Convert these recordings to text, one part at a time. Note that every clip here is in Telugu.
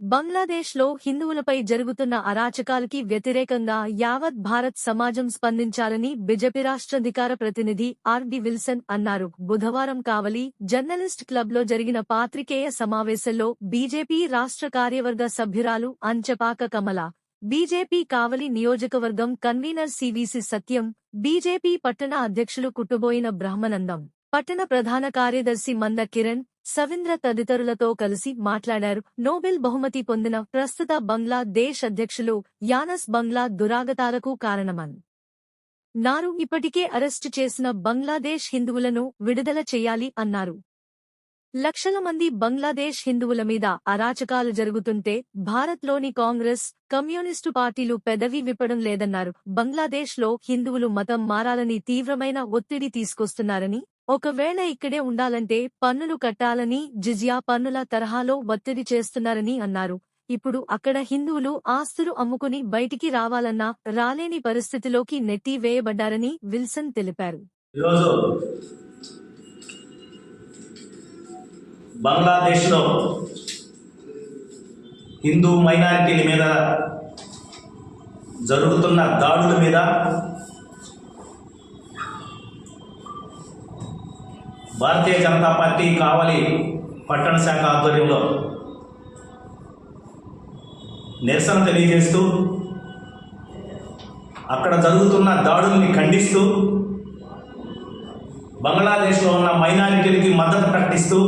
బంగ్లాదేశ్లో హిందువులపై జరుగుతున్న అరాచకాలకి వ్యతిరేకంగా యావత్ భారత్ సమాజం స్పందించాలని బిజెపి రాష్ట్రాధికార ప్రతినిధి ఆర్డి విల్సన్ అన్నారు. బుధవారం కావలి జర్నలిస్ట్ క్లబ్లో జరిగిన పాత్రికేయ సమావేశంలో బీజేపీ రాష్ట్ర కార్యవర్గ సభ్యురాలు అంచపాక కమల బీజేపీ కావలి నియోజకవర్గం కన్వీనర్ సివిసి సత్యం బీజేపీ పట్టణ అధ్యక్షులు కుట్టుబోయిన బ్రహ్మనందం పట్టణ ప్రధాన కార్యదర్శి మంద కిరణ్ సవింద్ర తదితరులతో కలిసి మాట్లాడారు. నోబెల్ బహుమతి పొందిన ప్రస్తుత బంగ్లాదేశ్ అధ్యక్షులు యానస్ బంగ్లా దురాగతాలకు కారణమన్. నారు ఇప్పటికే అరెస్టు చేసిన బంగ్లాదేశ్ హిందువులను విడుదల చేయాలి అన్నారు. లక్షల మంది బంగ్లాదేశ్ హిందువుల మీద అరాచకాలు జరుగుతుంటే భారత్లోని కాంగ్రెస్ కమ్యూనిస్టు పార్టీలు పెదవి విప్పడం లేదన్నారు. బంగ్లాదేశ్లో హిందువులు మతం మారాలని తీవ్రమైన ఒత్తిడి తీసుకొస్తున్నారని ఒకవేళ ఇక్కడే ఉండాలంటే పన్నులు కట్టాలని జిజియా పన్నుల తరహాలో ఒత్తిడి చేస్తున్నారని అన్నారు. ఇప్పుడు అక్కడ హిందువులు ఆస్తులు అమ్ముకుని బయటికి రావాలన్నా రాలేని పరిస్థితిలోకి నెట్టి వేయబడ్డారని విల్సన్ తెలిపారు. బంగ్లాదేశ్లో హిందూ మైనారిటీల మీద జరుగుతున్న దాడుల మీద భారతీయ జనతా పార్టీ కావలి పట్టణ శాఖ ఆధ్వర్యంలో నిరసన తెలియజేస్తూ అక్కడ జరుగుతున్న దాడుల్ని ఖండిస్తూ బంగ్లాదేశ్లో ఉన్న మైనారిటీలకి మద్దతు ప్రకటిస్తూ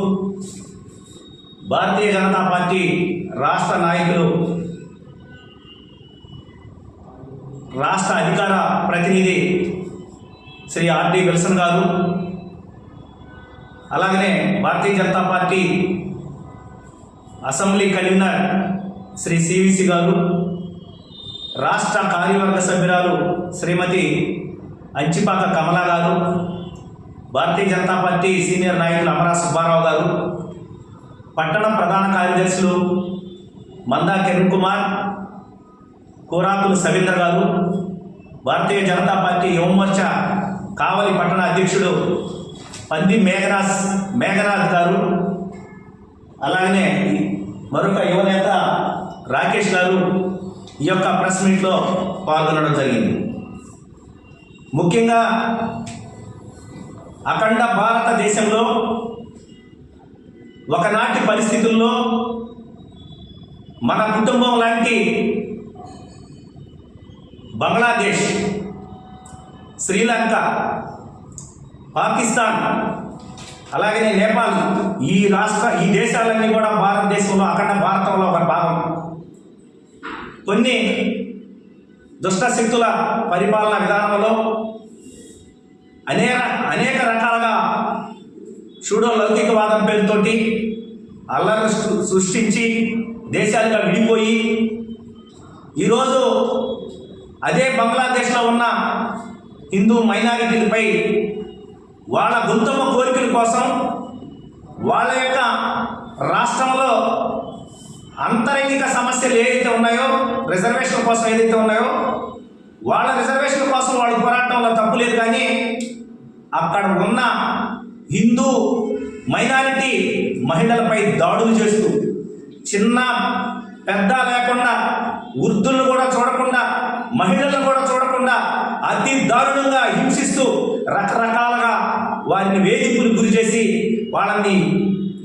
భారతీయ జనతా పార్టీ రాష్ట్ర నాయకులు రాష్ట్ర అధికార ప్రతినిధి శ్రీ ఆర్డి విల్సన్ గారు అలాగనే Bharatiya Janata Party assembly convener Shri C V C గారు రాష్ట్ర కార్యవర్గ సభ్యురాలు శ్రీమతి అంచిపాక కమల గారు భారతీయ జనతా పార్టీ సీనియర్ నాయకులు అమరా సుబ్బారావు గారు పట్టణ ప్రధాన కార్యదర్శులు మందా కిరణ్ కుమార్ కోరాకులు సవీంద్ర గారు భారతీయ జనతా పార్టీ యువమోర్చా కావలి పట్టణ అధ్యక్షుడు పంది మేఘరాజ్ మేఘరాజ్ గారు అలాగనే మరొక యువనేత రాకేష్ గారు ఈ యొక్క ప్రెస్ మీట్లో పాల్గొనడం జరిగింది. ముఖ్యంగా అఖండ భారతదేశంలో ఒకనాటి పరిస్థితుల్లో మన కుటుంబం లాంటి బంగ్లాదేశ్ శ్రీలంక పాకిస్తాన్ అలాగే నేపాల్ ఈ రాష్ట్ర ఈ దేశాలన్నీ కూడా భారతదేశంలో అఖండ భారతంలో ఒక భాగం. కొన్ని దుష్ట శక్తుల పరిపాలన విధానంలో అనేక అనేక రకాలుగా సూడో లౌకికవాదం పేరుతోటి అల్లరి సృష్టించి దేశాలుగా విడిపోయి ఈరోజు అదే బంగ్లాదేశ్లో ఉన్న హిందూ మైనారిటీలపై వాళ్ళ గుంతమ్మ కోరికల కోసం వాళ్ళ యొక్క రాష్ట్రంలో అంతరంగిక సమస్యలు ఏదైతే ఉన్నాయో రిజర్వేషన్ కోసం ఏదైతే ఉన్నాయో వాళ్ళ రిజర్వేషన్ కోసం వాళ్ళు పోరాటంలో తప్పు లేదు కానీ అక్కడ ఉన్న హిందూ మైనారిటీ మహిళలపై దాడులు చేస్తూ చిన్న పెద్ద లేకుండా వృద్ధులను కూడా చూడకుండా మహిళలను కూడా చూడకుండా అతి దారుణంగా హింసిస్తూ రకరకాల వారిని వేధింపులు గురి చేసి వాళ్ళని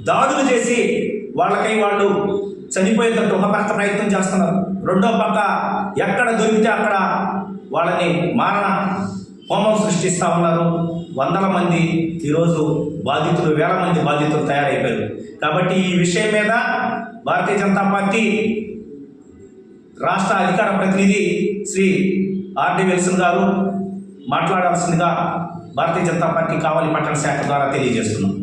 దాడులు చేసి వాళ్ళకై వాళ్ళు చనిపోయేటట్టు ఒక పక్క ప్రయత్నం చేస్తున్నారు. రెండో పక్క ఎక్కడ దొరికితే అక్కడ వాళ్ళని మారణ హోమం సృష్టిస్తూ ఉన్నారు. వందల మంది ఈరోజు బాధితులు వేల మంది బాధితులు తయారైపోయారు. కాబట్టి ఈ విషయం మీద భారతీయ జనతా పార్టీ రాష్ట్ర అధికార ప్రతినిధి శ్రీ ఆర్డి విల్సన్ గారు మాట్లాడాల్సిందిగా భారతీయ జనతా పార్టీ కావాలి పట్టణ శాఖ ద్వారా తెలియజేస్తున్నాం.